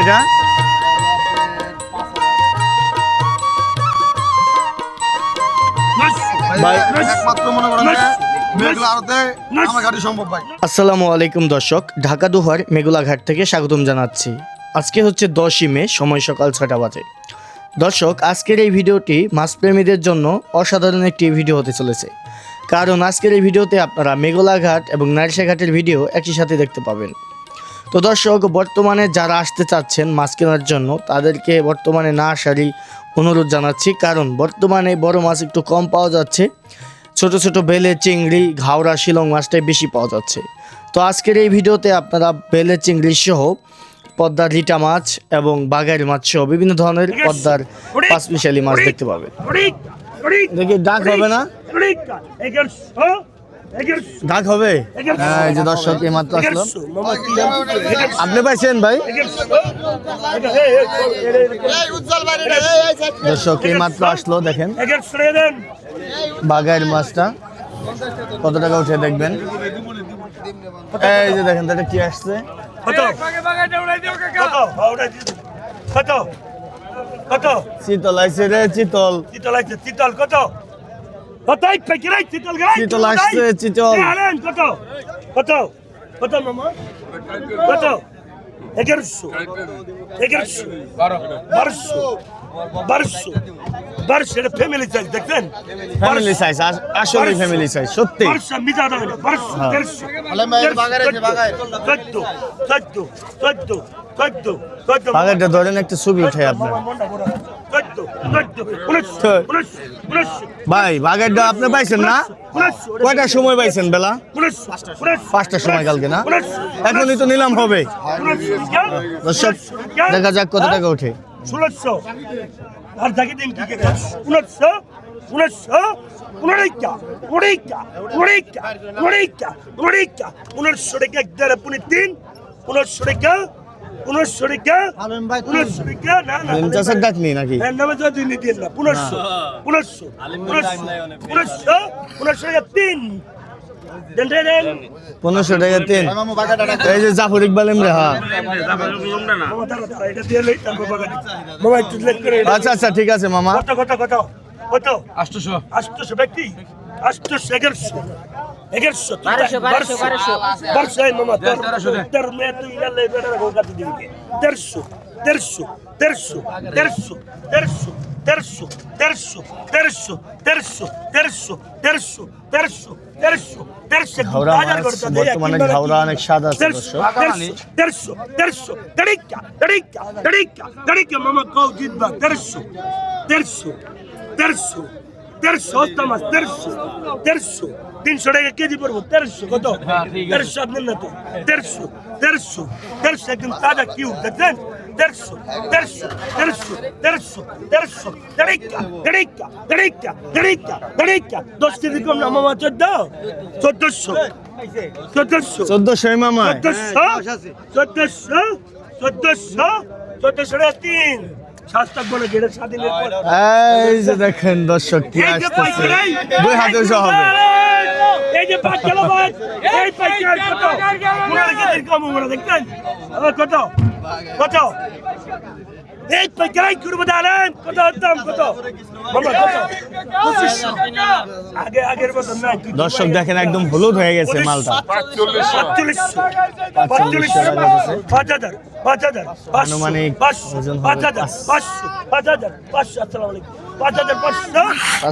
এটা মনে আসসালামু আলাইকুম দর্শক। ঢাকা দুহার মেগুলাঘাট থেকে স্বাগতম জানাচ্ছি। আজকে হচ্ছে দশই মে সময় সকাল ছটা বাজে। দর্শক আজকের এই ভিডিওটি মাছপ্রেমীদের জন্য অসাধারণ একটি ভিডিও হতে চলেছে। কারণ আজকের এই ভিডিওতে আপনারা মেঘলাঘাট এবং নারিশাঘাটের ভিডিও একই সাথে দেখতে পাবেন। তো দর্শক বর্তমানে যারা আসতে চাচ্ছেন মাছ কেনার জন্য তাদেরকে বর্তমানে না আসারই অনুরোধ জানাচ্ছি। কারণ বর্তমানে বড় মাছ একটু কম পাওয়া যাচ্ছে। ছোট ছোট বেলে চিংড়ি ঘাওড়া শিলং মাছটাই বেশি পাওয়া যাচ্ছে। তো আজকের এই ভিডিওতে আপনারা বেলে চিংড়ি সহ পদ্মার লিটা মাছ এবং বাঘের মাছ সহ বিভিন্ন ধরনের পদ্মার পাঁচমিশালি মাছ দেখতে পাবেন। দেখি ডাক হবে না? ডাক হবে? হ্যাঁ এই যে দর্শক এই মাত্র আসলো। আপনি পাইছেন ভাই? দর্শক এই মাত্র আসলো দেখেন। বাগাইয়ের মাছটা। কত টাকা উঠে দেখবেন। এই যে দেখেন তাহলে কি আসছে? কত? কত? চিতল আইছে রে চিতল। চিতল আছে চিতল কত? কত এই পেকিরাই চিতল গাই চিতল আসছে, চিতল। আলেন কত কত কত মামা কত এগারোশো এগারোশো বারোশো বারোশো বারোশো এটা ফ্যামিলি চাইজ দেখছেন ফ্যামিলি সাইজ আসলে ফ্যামিলি সাইজ সত্যি বারোশো মিজা দেবে না বারোশো বাগারে। চোদ্দ চোদ্দ চোদ্দ চোদ্দ চোদ্দ বাগারটা ধরেন একটা ছবি উঠে আপনার ভাই বাগারটা আপনি পাইছেন না কয়টার সময় পাইছেন বেলা পাঁচটার সময় কালকে না এখনই তো নিলাম হবে দর্শক দেখা যাক কত টাকা ওঠে ষোলোশো আর থাকি দিন কি করে উনিশশো উনিশশো উনিশটা উনিশটা উনিশটা উনিশটা উনিশটা উনিশশো টাকা এক দেড় পুনি তিন উনিশশো টাকা ডাক টাকা জাফর আচ্ছা আচ্ছা ঠিক আছে মামা। কত কত কত? কত? আষ্টশো আষ্টশো ব্যক্তি? এগারোশো এগারোশো বারোশো মামা তেরো মেয়ে তুই গেলে দিবি ঘাওড়া মাছ, বর্তমানে ঘাওড়া অনেক স্বাদ আছে জিতবা দেড়শো দেড়শো দেড়শো তামাস দেড়শো দেড়শো তিনশো টাকা কেজি পড়ব দেড়শো কত? দেড়শো আপনার না তো। দেড়শো দেড়শো দেড়শো একদম তাজা কিউ দেখছেন? দেড়শো দেড়শো দেড়শো দেড়শো দেড়শো দেড়িকা দেড়িকা দেড়িকা দেড়িকা দেড়িকা। দশ কেজি কম না মামা চোদ্দ? চোদ্দশো চোদ্দশো চোদ্দশো মামা চোদ্দশো চোদ্দশো চোদ্দশো চোদ্দশো টাকা তিন। এই দেখেন দর্শক কি আসতেছে। কত? দর্শক দেখেন একদম হলুদ হয়ে গেছে মালটা। 45 45 45 5000 পাঁচ হাজার পাঁচ হাজার পাঁচশো পাঁচশো পাঁচ হাজার পাঁচ। পাঁচশো পাঁচ হাজার পাঁচশো আসসালামু আলাইকুম পাঁচ হাজার পাঁচশো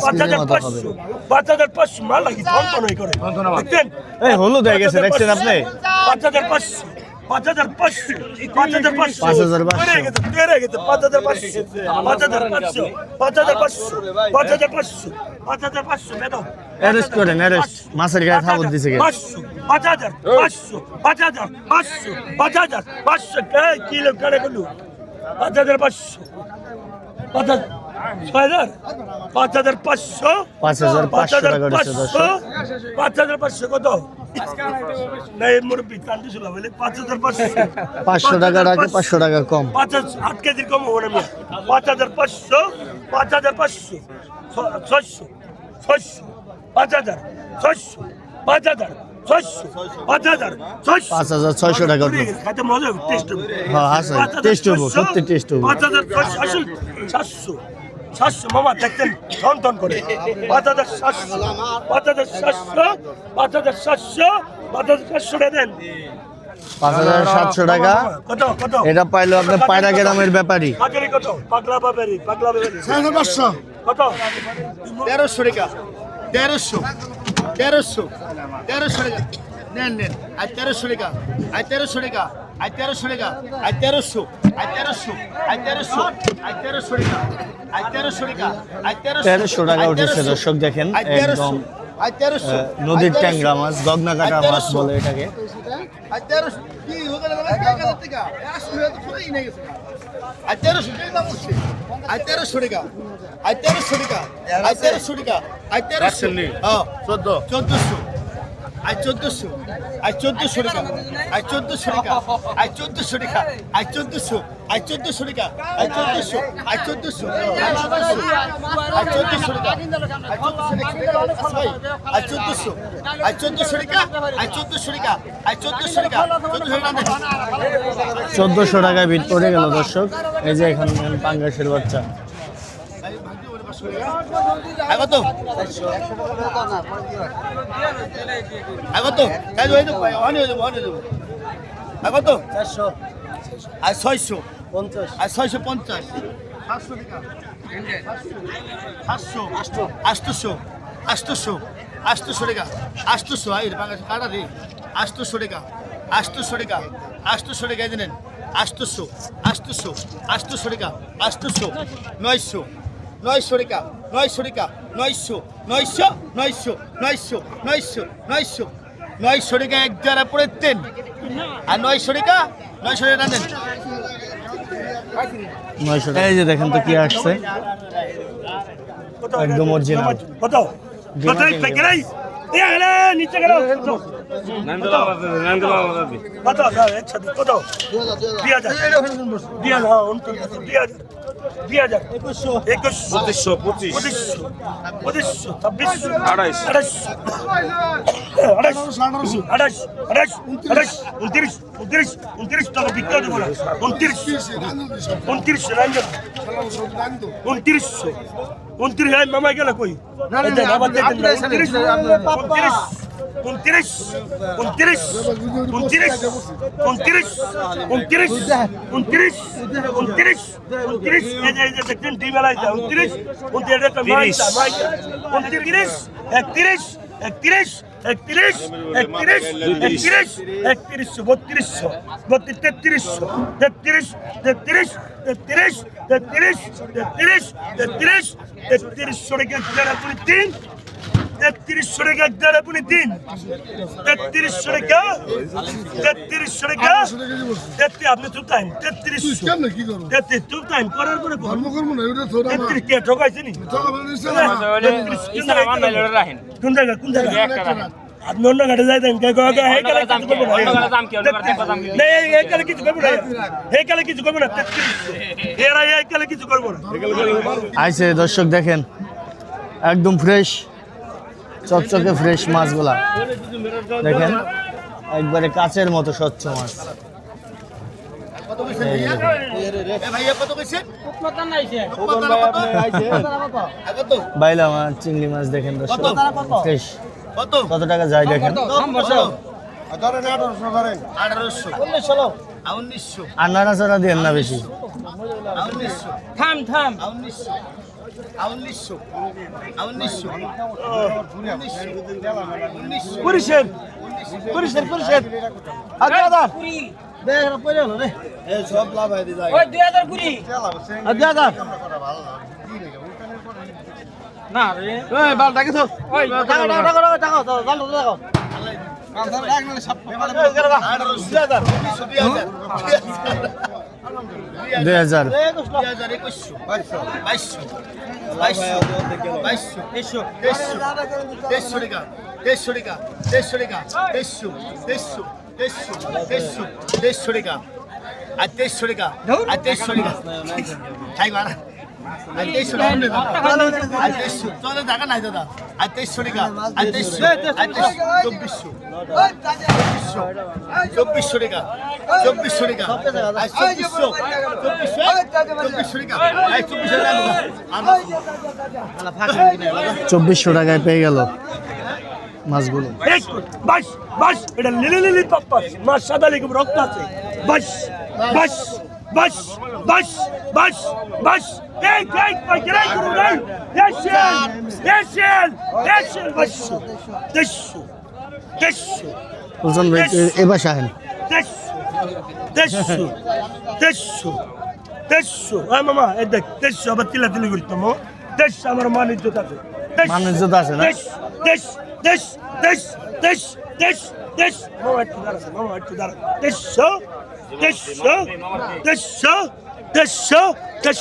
পাঁচ হাজার পাঁচশো পাঁচ হাজার পাঁচশো মাল লাগি ধন হয়ে করে দেখতেন এই হলুদ হয়ে গেছে, দেখছেন আপনি? পাঁচ হাজার পাঁচশো পাঁচ হাজার পাঁচশো পাঁচ হাজার পাঁচশো পাঁচ হাজার পাঁচশো। বেড়ে গেছে পাঁচ হাজার পাঁচশো পাঁচ হাজার পাঁচশো পাঁচ হাজার পাঁচশো পাঁচ হাজার পাঁচশো পাঁচ হাজার পাঁচশো বেদম অ্যারেস্ট করেন অ্যারেস্ট। মাছের গায়ে থাবত দিছে গে পাঁচশো পাঁচ হাজার পাঁচশো পাঁচ হাজার পাঁচশো পাঁচ হাজার পাঁচশো। কিলো কারে গেলু পাঁচ হাজার পাঁচশো পাঁচ হাজার ছয় হাজার পাঁচ হাজার পাঁচশো পাঁচ হাজার পাঁচ হাজার টাকা পাঁচশো পাঁচ হাজার পাঁচশো। কত পাঁচশো টাকার আগে পাঁচশো টাকা কম। পাঁচ হাজার আট কেজির কম হবে না পাঁচ হাজার পাঁচশো পাঁচ হাজার পাঁচশো। ছ- ছয়শো ছয়শো। পাঁচ হাজার ছয়শো পাঁচ হাজার ছয়শো পাঁচ হাজার ছয়শো পাঁচ হাজার ছয়শো টাকা উঠল মজা হবে টেস্ট হবে হ্যাঁ, আছে, পাঁচ হাজার taste হব, সত্যি taste হব। পাঁচ হাজার ছয়শো আসুন সাতশো সাতশো মামা দেখতেন করে পাঁচ হাজার সাতশো পাঁচ হাজার সাতশো পাঁচ হাজার সাতশো পাঁচ হাজার সাতশো দেন পাঁচ হাজার সাতশো টাকা কত কত এটা পাইলো আপনার পায়রা গ্রামের ব্যাপারী কত পাগলা কত তেরোশো টাকা তেরোশো তেরোশো তেরোশো টাকা নেন নেন আর তেরোশো টাকা আর তেরোশো টাকা আর তেরোশো টাকা আর তেরোশো আর তেরোশো আর তেরোশো আর তেরোশো টাকা আর তেরোশো টাকা আর তেরোশো টাকা উঠেছে দর্শক দেখেন একদম নদীর ট্যাংরা মাছ গগনা কাটা মাছ। বলে এটাকে અત્યારે સુધી ના પૂછશે અત્યારે સુધી કા અત્યારે સુધી કા અત્યારે સુધી કા અત્યારે ચૌદસો আজ চোদ্দশো আজ চোদ্দশো রেখা আর চোদ্দশো টাকা আর চোদ্দশো টাকা আজ চোদ্দশো আজ চোদ্দশো টাকা আজ চোদ্দশো আজ চোদ্দশো আজ চোদ্দশো আজ চোদ্দশো টাকা আজ চোদ্দশো আজ চোদ্দশো টাকা আর চোদ্দশো টাকা আর চোদ্দশো টাকা চোদ্দশো টাকা বিট পড়ে গেল দর্শক এই যে এখন পাঙ্গাসের বাচ্চা আগত। আগত। কাজ হয়ে যাব অন হয়ে যাব অন হয়ে যাব। আগত। চারশো আর ছয়শো। পঞ্চাশ আর ছয়শো পঞ্চাশ সাতশো। টাকা সাতশো আটশো আটশোশো আটশোশো আটশোশো টাকা আটশোশো এর বাংলাদেশ কাটা রে আটশোশো টাকা। আটশোশো টাকা আটশোশো টাকা দিলেন আটশোশো আটশোশো আটশোশো টাকা। আটশোশো নয়শো। নয়শো টাকা নয়শো টাকা নয়শো নয়শো নয়শো নয়শো নয়শো নয়শো। নয়শো টাকা এক জায়গা পড়ে তেন। আর নয়শো টাকা নয়শো নয়শো টাকা। এই যে দেখেন তো কি আসছে। একদম original। কত কত নিচে গেল। কত? একসাথে কত? দুই হাজার। দুই হাজার হ্যাঁ উনত্রিশ দুই হাজার। দুই হাজার একুশশো। একুশশো। পঁচিশশো পঁচিশ। পঁচিশশো। পঁচিশশো ছাব্বিশশো। আড়াইশ। আড়াইশো আড়াইশো। আড়াইশ আড়াইশ আড়াইশ উনত্রিশ। উনত্রিশ। উনত্রিশ। টাকা বিক্রি দেবো না উনত্রিশ। উনত্রিশ রাঞ্জন উনত্রিশশো উনত্রিশ। মামা গেল কই? উনত্রিশ। উনত্রিশ উনত্রিশ উনত্রিশ উনত্রিশ উনত্রিশ উনত্রিশ উনত্রিশ উনত্রিশ এই যে এই যে দেখছেন এলাই যায় উনত্রিশ উনত্রিশ উনত্রিশ একত্রিশ একত্রিশ একত্রিশ একত্রিশ একত্রিশ একত্রিশশো বত্রিশশো বত্রিশ তেত্রিশশো তেত্রিশ তেত্রিশ তেত্রিশ তেত্রিশ তেত্রিশ তেত্রিশ তেত্রিশশো আপনি তিন তেত্রিশশো রেখা যারা আপনি তিন। তেত্রিশশো রেখা তেত্রিশশো রেখা তেত্রিশ আপনি চুপ টাইম তেত্রিশশো তেত্রিশ চুপ টাইম করার পরে কর। ধর্ম করব না এটা থোড়া তেত্রিশ কে ঠকাইছে নি? টাকা মানে। কোন? জায়গা কোন জায়গা আপনি অন্য ঘাটে যাই দেন কে কয় হে কালে কিছু করব না। না এই এই কালে কিছু করব না। এই কালে কিছু করব না এরা এই কালে কিছু করব না। আইছে দর্শক দেখেন একদম ফ্রেশ চকচকে ফ্রেশ মাছগুলা। দেখেন একবারে কাচের মতো স্বচ্ছ মাছ। বাইলা মাছ চিংড়ি মাছ দেখেন ফ্রেশ। কত? টাকা যায় দেখেন? আর নাড়াচাড়া দিয়ে না বেশি। থাম থাম। উনিশশো উনিশশো উনিশশো পুলিশের পুলিশের পুলিশের আগে দাদা দেখ পড়ে হলো রে। সব লাভ হয় দিদা ওই দুই হাজার কুড়ি। আগে দাদা না রে। ওই বাল ডাকে তো। ওই ডাকো ডাকো ডাকো ডাকো ডাকো ডাকো কাম ধরে ডাক না সব আঠারো দুই হাজার। দুই হাজার। দুই হাজার দেড়শো টাকা দেড়শো টাকা দেড়শো দেড়শো দেড়শো দেড়শো দেড়শো টাকা আর দেড়শো টাকা আর দেড়শো টাকা খাইবা না টাকা নিয়ে দাদা। আর তেইশশো চলে টাকা নাই দাদা। আর তেইশশো টাকা আর তেইশশো চব্বিশশো চব্বিশশো টাকা চব্বিশশো টাকা চব্বিশশো চব্বিশশো চব্বিশশো টাকা চব্বিশশো টাকা চব্বিশশো টাকায় পেয়ে গেল মাছগুলো। বাস বাস এটা লিলি লিলি পাপ্পাস। মা সাদা লিখে রক্ত আছে। বাস বাস Baş, baş, baş, baş. Denk, denk, bak, renk kurun, renk. Yeşil, yeşil, yeşil. Baş şu, deş şu, deş şu. Ulan ben e başa Deş deş şu, deş şu, deş şu. Ha mama, edek, deş şu. Abat tila o. Deş, amar mani cüdası. Deş, mani cüdası, ne? Deş, deş, deş, deş, deş, deş. Mama, et cüdası, mama, et cüdası. Deş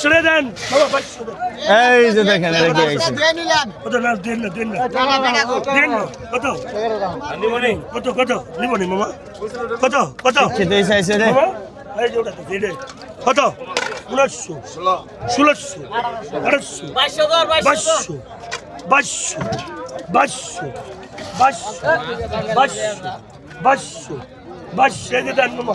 রে দেন মামা বাইশো দেন এই যে দেখেন এটা কি আইছে কত না দেন না দেন না দেন না কত কত কত নিবনি মামা কত কত খেতে চাইছে রে এই যে ওটা দে কত উনিশশো ষোলোশো দর বাইশশো বাইশশো বাইশশো বাইশশো বাইশশো বাইশশো বাইশশো এই যে দেন মামা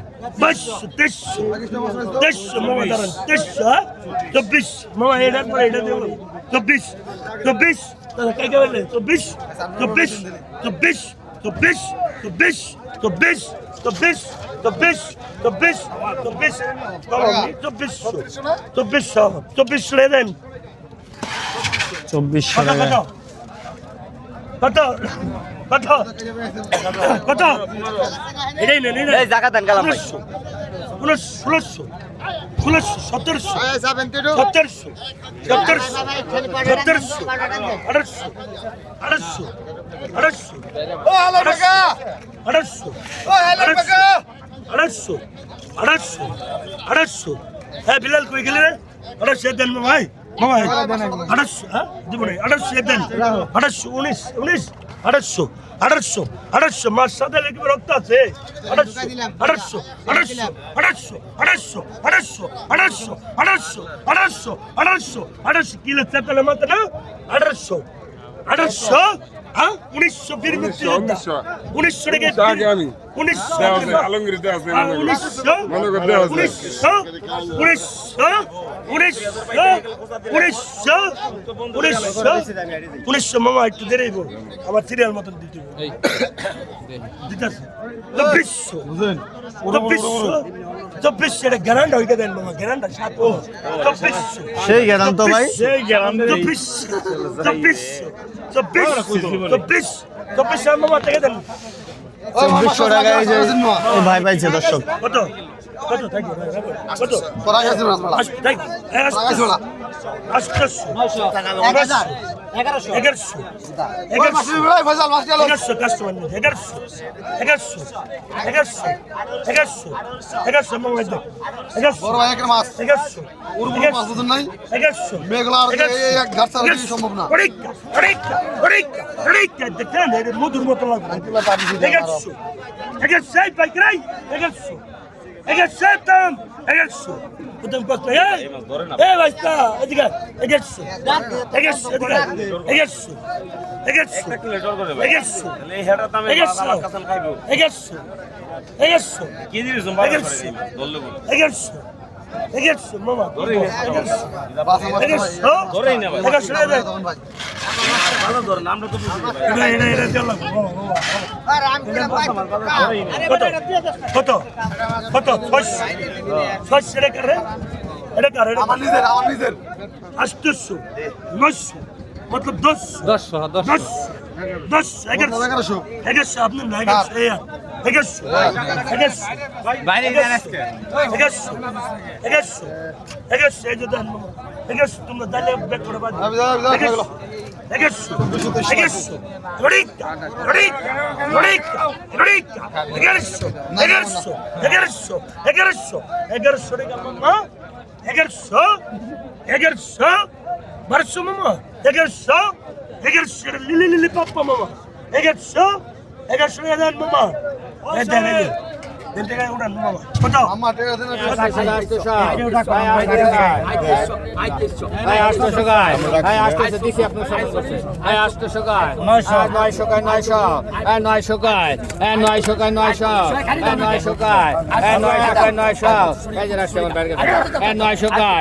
বাইশ বাইশ বাইশ বাইশ তেইশশো তেইশশো মামা দাঁড়ান তেইশশো হ্যাঁ? চব্বিশ মামা এটার পরে এটা দেবো চব্বিশ চব্বিশ চব্বিশ চব্বিশ চব্বিশ চব্বিশ চব্বিশ চব্বিশ চব্বিশ চব্বিশ চব্বিশ চব্বিশ চব্বিশশো চব্বিশশো চব্বিশশো দেন চব্বিশশো কত কত? কত? এটাই নেন এই জায়গা দেন গেলাম ষোলোশো। ষোলোশো। ষোলোশো সতেরোশো। সতেরোশো সতেরোশো সতেরোশো আঠারোশো আঠারোশো আঠারোশো হ্যাঁ বিলাল কই গেলে রে? আঠারোশো দেন মামাই মামাই আঠারোশো। হ্যাঁ দিব আঠারোশো দেন। আঠারোশো উনিশ উনিশ। আঠারোশো আড়াইশো আড়াইশো মাস সাথে লেগে রক্ত আছে আড়াইশো আড়াইশো আড়াইশো আড়াইশো আড়াইশো আড়াইশো আড়াইশো আড়াইশো আড়াইশো আড়াইশো আড়াইশো কিলো চেপেলে মাত্র আড়াইশো আঠারোশো হ্যাঁ? উনিশশো বীর মুক্তিযোদ্ধা। উনিশশো। থেকে আমি। উনিশশো আলমগীরিতে আমার সিরিয়াল মতন দিতে দিতেছে। চব্বিশশো চব্বিশশো চব্বিশশো এটা ভাই। সেই গ্যারান্ট চব্বিশ চব্বিশ চব্বিশ মামা থেকে দেন। চব্বিশশো টাকায় এই যে ভাই পাইছে দর্শক। কত? কত? কত? এগারোশো। এগারোশো। এগারোশো। কাস্টমার নেই এগারোশো। এগারোশো। এগারোশো। এগারোশো। এগারোশো এগারোশো। এগারোশো। এগারোশো। এগারোশো। একশো দাম একশো প্রথম কষ্ট এ ভাইস্তা এদিকে একশো একশো এদিকে একশো একশো একশো একশো একশো একশো একশো এগেছো মামা এগেছো ধরেই না ভাই এগেছো রে ভালো ধর নামটা তো বুঝি না এটা এটা চল আর আমি কেন দশ এগারোশো। এগারোশো। এগারোশো আপনার না এগারোশো। এগারোশো এগারোশো। বাইরে এগারোশো এগারোশো এই যে দেন। এগারোশো তোমরা দাঁড়িয়ে ব্যাক করে বাদ এগারোশো এগারোশো এগারোশো। এগারোশো এগারোশো এগারোশো এগারোশো এগারোশো এগারোশো এগারোশো। Barsumu Eğer so, eğer lili lili pappa mama. Eğer so, eğer şuradan mama. Ne demek? দেন টাকা উঠান কত আমার টাকা দেন 800 টাকা 800 টাকা 800 টাকা 800 দিছি আপনার সাথে 800 টাকা 900 900 টাকা 900 টাকা 900 টাকা 900 টাকা 900 টাকা 900 এই যে রাশি আমার ব্যাগে 900 টাকা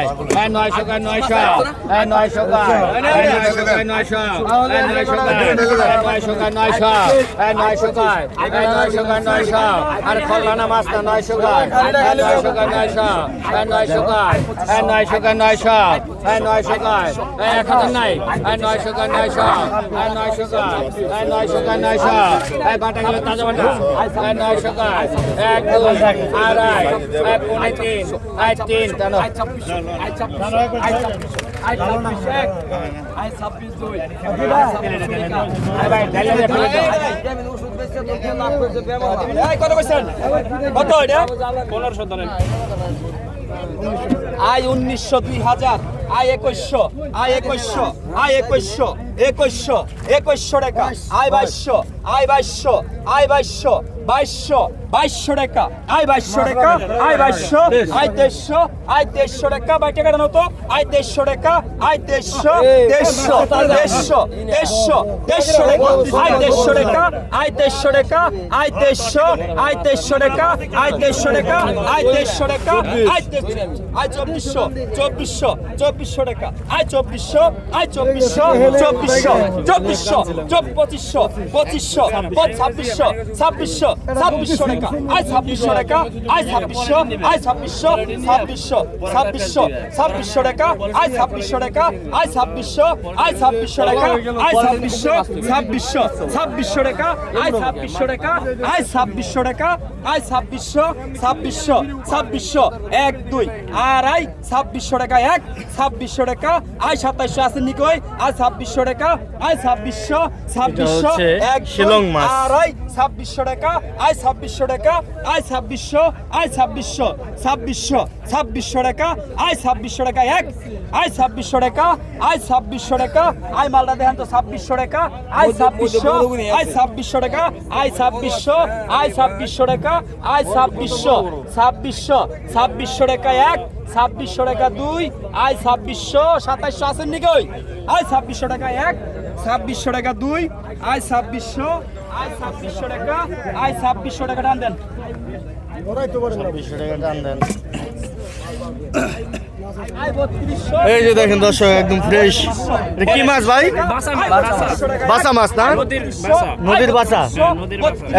900 টাকা 900 টাকা আর খোলা না মাছ না নয়শো গান নয়শো গান নয়শো হ্যাঁ নয়শো গান হ্যাঁ নয়শো গান নয়শো হ্যাঁ নয়শো গান হ্যাঁ, হ্যাঁ এক হাজার নাই। হ্যাঁ নয়শো গান নয়শো হ্যাঁ নয়শো গান হ্যাঁ নয়শো গান নয়শো হ্যাঁ বাটা গেল তাজা হ্যাঁ, হ্যাঁ, এক দুই আড়াই। হ্যাঁ পৌনে তিন। হ্যাঁ তিন। টানো আয় উনিশশো দুই হাজার আয় একুশশো আয় একুশশো আয় একুশশো একুশশো একুশশো টাকা আয় বাইশশো আয় বাইশশো আয় বাইশশো বাইশশো বাইশশো টাকা আয় বাইশশো টাকা আয় বাইশশো আয় দেড়শো আয় দেড়শো টাকা বাই টাকা তো। আয় দেড়শো টাকা আয় দেড়শো দেড়শো দেড়শো দেড়শো দেড়শো টাকা আয় দেড়শো টাকা আয় দেড়শো টাকা আয় দেড়শো আয় দেড়শো টাকা আয় দেড়শো টাকা আয় দেড়শো টাকা আয় আয় চব্বিশশো চব্বিশশো চব্বিশশো টাকা আয় চব্বিশশো আয় চব্বিশশো চব্বিশশো চব্বিশশো চব্বিশ পঁচিশশো পঁচিশশো ছাব্বিশশো ছাব্বিশশো ছাব্বিশশো টাকা আয় ছাব্বিশশো টাকা আয় ছাব্বিশশো আয় ছাব্বিশশো ছাব্বিশশো ছাব্বিশশো ছাব্বিশশো টাকা আয় ছাব্বিশশো টাকা আয় ছাব্বিশশো আয় ছাব্বিশশো টাকা আয় ছাব্বিশশো ছাব্বিশশো ছাব্বিশশো টাকা আয় ছাব্বিশশো টাকা আয় ছাব্বিশশো টাকা আয় ছাব্বিশশো ছাব্বিশশো ছাব্বিশশো এক দুই আর আই ছাব্বিশশো টাকা এক ছাব্বিশশো টাকা আয় সাতাইশশো আছে নিকই আয় ছাব্বিশশো টাকা আয় ছাব্বিশশো ছাব্বিশশো এক শিলং মাছ। আড়াই ছাব্বিশশো টাকা আয় ছাব্বিশশো টাকা আয় ছাব্বিশশো আয় ছাব্বিশশো ছাব্বিশশো ছাব্বিশশো টাকা আয় ছাব্বিশশো টাকা এক আয় ছাব্বিশশো টাকা আয় ছাব্বিশশো টাকা আয় মালটা দেখেন তো ছাব্বিশশো টাকা আয় ছাব্বিশশো আয় ছাব্বিশশো টাকা আয় ছাব্বিশশো আয় ছাব্বিশশো টাকা আয় ছাব্বিশশো ছাব্বিশশো ছাব্বিশশো টাকা এক ছাব্বিশশো টাকা দুই আয় ছাব্বিশশো সাতাইশশো আছেন নাকি ওই আয় ছাব্বিশশো টাকা এক ছাব্বিশশো টাকা দুই আয় ছাব্বিশশো আয় ছাব্বিশশো টাকা আয় ছাব্বিশশো টাকা টান দেন। ছাব্বিশশো টাকা টান দেন। এই যে দেখেন দর্শক একদম ফ্রেশ কি মাছ ভাই? বাসা মাছ। না? নদীর বাসা।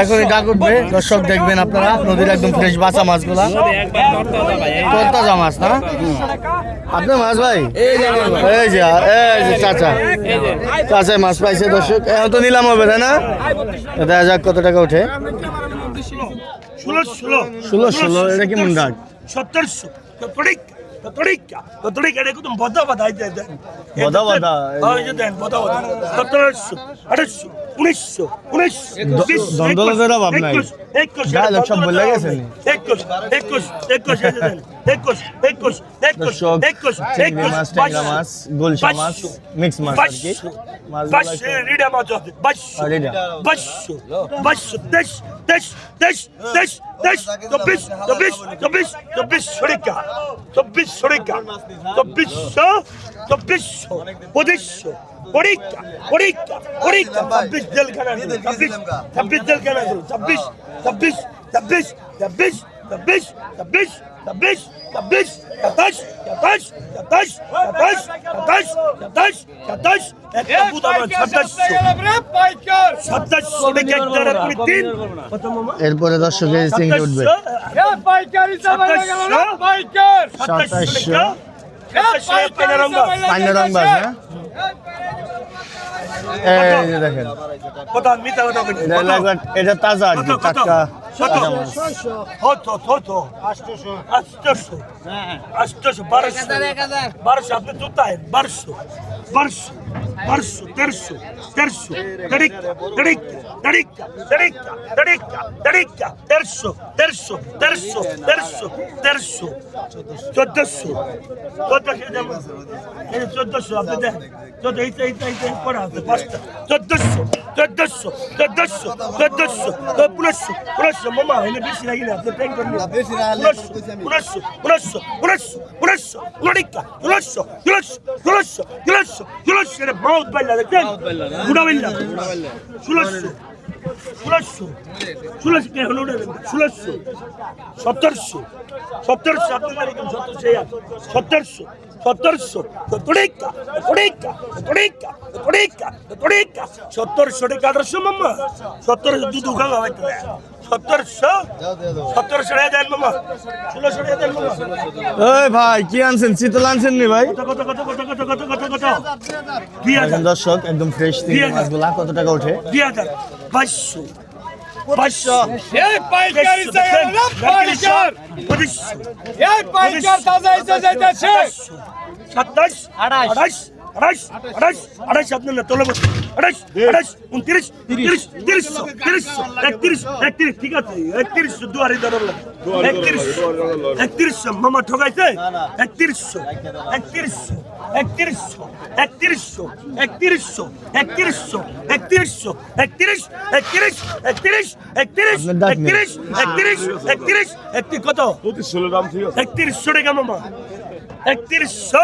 এখনই ডাক উঠবে। দর্শক দেখবেন আপনারা নদীর একদম ফ্রেশ বাসা মাছগুলা। তরতাজা মাছ না? আপনার মাছ ভাই? এই যে এই যে চাচা। চাচা মাছ পাইছে দর্শক। এখন তো নিলাম হবে তাই না? দেখা যাক কত টাকা ওঠে। ষোলো ষোলো। ষোলো ষোলো। এটা কেমন ডাক সত্তরশো ತೊಡಗಿಕ್ಕ ತೊಡಗಿ ಎಡೆಗೂ ತುಂಬ ಬದ ಬದ ಆಯ್ತು ಬದ ಬದ ಹೌದು ಬದ ಬದ ಅಡಸ್ಸು ಅಡಸ್ಸು উনিশশো চব্বিশশো চব্বিশশো পঁচিশশো পরীক্ষা, পরীক্ষা, পরীক্ষা, ছাব্বিশ জেলখানা ছাব্বিশ, ছাব্বিশ জেলখানা ছাব্বিশ, ছাব্বিশ, ছাব্বিশ, ছাব্বিশ, ছাব্বিশ, ছাব্বিশ, ছাব্বিশ, ছাব্বিশ, সাতাশ, সাতাশ, সাতাশ, সাতাশ, সাতাশ, সাতাশ, সাতাশ, একটা আমার একটা তিন। এরপরে দর্শকের চিংড়ি উঠবে। সাতাশশো। এই যে দেখেন এটা তাজা আর কি টাটকা বারোশো বারোশো আপনি জুতা বারোশো বারোশো বারোশো তেরোশো তেরোশো তেরিকা তেরিকা তেরিকা তেরিকা তেরিকা তেরিকা তেরোশো তেরোশো তেরোশো তেরোশো তেরোশো চোদ্দশো চোদ্দশো আপনি চোদ্দ এইটা এইটা এইটা করা আছে পাঁচটা চোদ্দশো চোদ্দশো চোদ্দশো চোদ্দশো পনেরোশো পনেরোশো মামা এনে বেশি লাগি না আপনি ট্যাঙ্ক করেন পনেরোশো পনেরোশো পনেরোশো পনেরোশো পনেরোশো লড়িকা ষোলোশো ষোলোশো ষোলোশো ষোলোশো আউট বাইল্লা দেখছেন? হ্যাঁ। গুড়া বাইল্লা ষোলোশো। ষোলোশো। ষোলোশো কে হলো ষোলোশো। সতেরোশো। সতেরোশো আপনার সতেরোশো। সত্তরশো তোড়েকা তোড়েকা তোড়েকা তোড়েকা দু দুঃখা খাওয়াই তো সত্তরশো দেন মামা ষোলোশো দেন মামা। ভাই কি আনছেন? শীতল আনছেন নি ভাই? কত কত কত কত কত কত কত দর্শক একদম ফ্রেশ দিয়ে কত টাকা উঠে দুই হাজার। Paşa. Ey paşa ise paşa. Ey paşa taze ise zeytin çek. 27 28 28 28 28 28 28 28 আঠাশ আঠাশ উনত্রিশ তিরিশ তিরিশশো তিরিশশো একত্রিশ একত্রিশ ঠিক আছে একত্রিশশো দুয়ারি ধরল একত্রিশশো একত্রিশশো মামা ঠকাইছে একত্রিশশো একত্রিশশো একত্রিশশো একত্রিশশো একত্রিশশো একত্রিশশো একত্রিশশো একত্রিশ একত্রিশ একত্রিশ একত্রিশ। একত্রিশ একত্রিশ একত্রিশ একত্রিশ কত একত্রিশশো টাকা মামা একত্রিশশো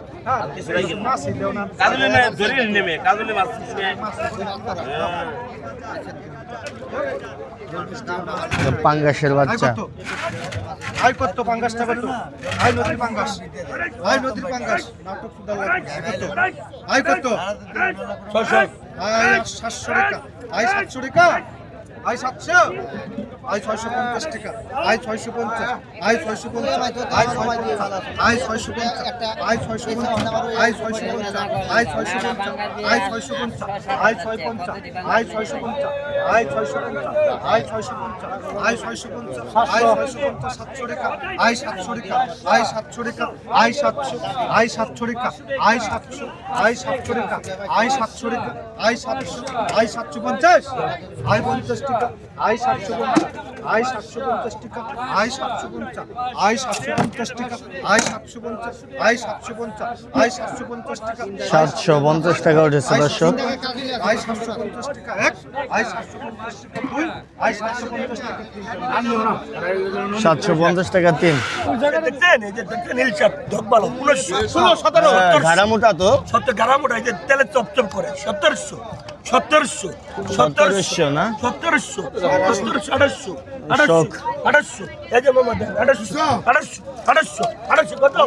পাঙ্গাসের বাচ্চা। আই কত। পাঙ্গাসটা কত। আই নদীর পাঙ্গাস। আই নদীর পাঙ্গাস। নাটক সুদাল কত। আই কত। আই 700 টাকা। আই 700 টাকা। আই 700 আয় ছয়শো পঞ্চাশ টাকা আয় ছয়শো পঞ্চাশ আয় ছয়শো পঞ্চাশ আয় ছয়শো আয় ছয়শো পঞ্চাশ আয় ছয়শো পঞ্চাশ আয় ছয়শো পঞ্চাশ আয় ছয়শো পঞ্চাশ আয় ছয়শো পঞ্চাশ আয় ছয় পঞ্চাশ আয় ছয়শো পঞ্চাশ আয় ছয়শো পঞ্চাশ আয় ছয়শো পঞ্চাশ আয় ছয়শো পঞ্চাশ আয় ছয়শো পঞ্চাশ সাতশো রেখা আয় সাতশো রেখা আয় সাতশো রেখা আয় সাতশো আয় সাতশো রেখা আয় সাতশো আয় সাতশো রেখা আয় সাতশো রেখা আয় সাতশো আয় সাতশো পঞ্চাশ আয় পঞ্চাশ টাকা আয় সাতশো পঞ্চাশ আয় সাতশো পঞ্চাশ টাকা আয় সাতশো পঞ্চাশ আয় সাতশো পঞ্চাশ টাকা আয় সাতশো পঞ্চাশ আয় সাতশো পঞ্চাশ আয় সাতশো পঞ্চাশ টাকা সাতশো পঞ্চাশ টাকা উঠেছে দর্শক আয় সাতশো পঞ্চাশ টাকা এক আয় সাতশো পঞ্চাশ টাকা দুই আয় সাতশো পঞ্চাশ টাকা সাতশো পঞ্চাশ টাকা তিন ঘাড়া মোটা তো সত্তর গ্রাম ওটা এই যে তেলে চপচপ করে সত্তরশো সত্তরশো সতেরোশো না? সত্তরশো সত্তরশো আঠাশশো আঠাশশো। আঠাশশো। এই যে মামা দেন আঠাশশো আঠাশশো আঠাশশো আঠাশশো কত?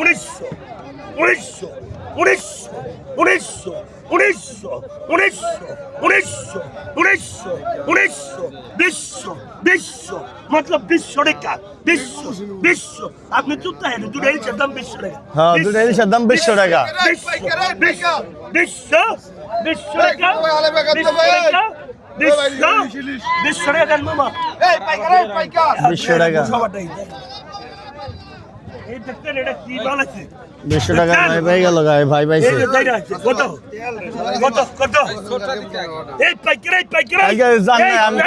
উনিশশো উনিশশো উনিশশো উনিশশো উনিশশো উনিশশো উনিশশো উনিশশো উনিশশো বিশশো বিশশো মতলব বিশশো টাকা বিশশো বিশশো। আপনি চুপ থাকেন দুটো ইলিশের দাম বিশশো টাকা। হ্যাঁ দুটো ইলিশের দাম বিশ্ব বিশ্ব বিশ্ব বিশ্ব রেখা বিশ্ব বিশ্ব বিশ্ব বিশশো টাকা বিশশো টাকা দেন মামা। বিশশো টাকা দেড়শো টাকা ভাই ভাই গেল গায়ে ভাই ভাই আমি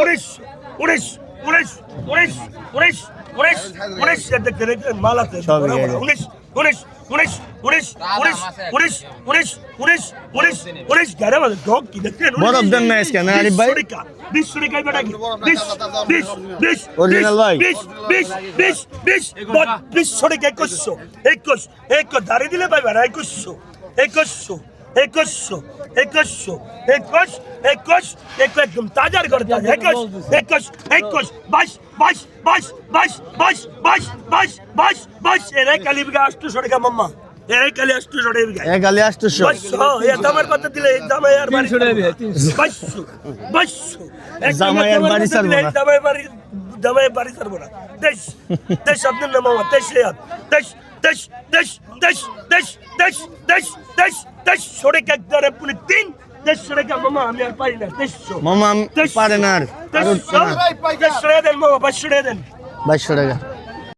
উনিশশো উনিশশো। উনিশ উনিশ উনিশ উনিশ উনিশ দেখতে দেখতে মাল আছে। উনিশ উনিশ উনিশ উনিশ উনিশ উনিশ উনিশ উনিশ উনিশ উনিশ গ্যারে মানে ডগ কি দেখছেন বরফ দেন না আজকে, না, আরিফ ভাই? বিশ টাকা বেটা কি বিশ বিশ বিশ Original ভাই? বিশ বিশ বিশ বিশ বিশ টাকা একুশশো একুশ একুশ দাঁড়িয়ে দিলে পাইবে না একুশশো একুশশো একুশশো একুশশো একুশ একুশ একুশ একদম তাজার করে তাজা একুশ একুশ একুশ বাইশ বাইশ বাইশ বাইশ বাইশ বাইশ বাইশ বাইশ বাইশ এরাই কালি বিঘা আটশো টাকা মাম্মা এরাই কালি আটশো টাকা বিঘা এক আলি আটশোশো বাইশশো এ দামের কথা দিলে এই দামে আর বাড়ি বাইশশো বাইশশো এক জামাই আর বাড়ি এই না। দামে বাড়ি দামে বাড়ি ছাড়বো না দেশ দেশ আপনার নাম আমার দেশ দেশ দেশ দেশ দেশ দেশ দেশ দেশ দেশ দেড়শো টাকা একদারে পুলি তিন দেড়শো টাকা মামা আমি আর পারি না দেড়শো। মামা পারে না আর। দেড়শো টাকা দেন মামা পাঁচশো দেন। বাইশশো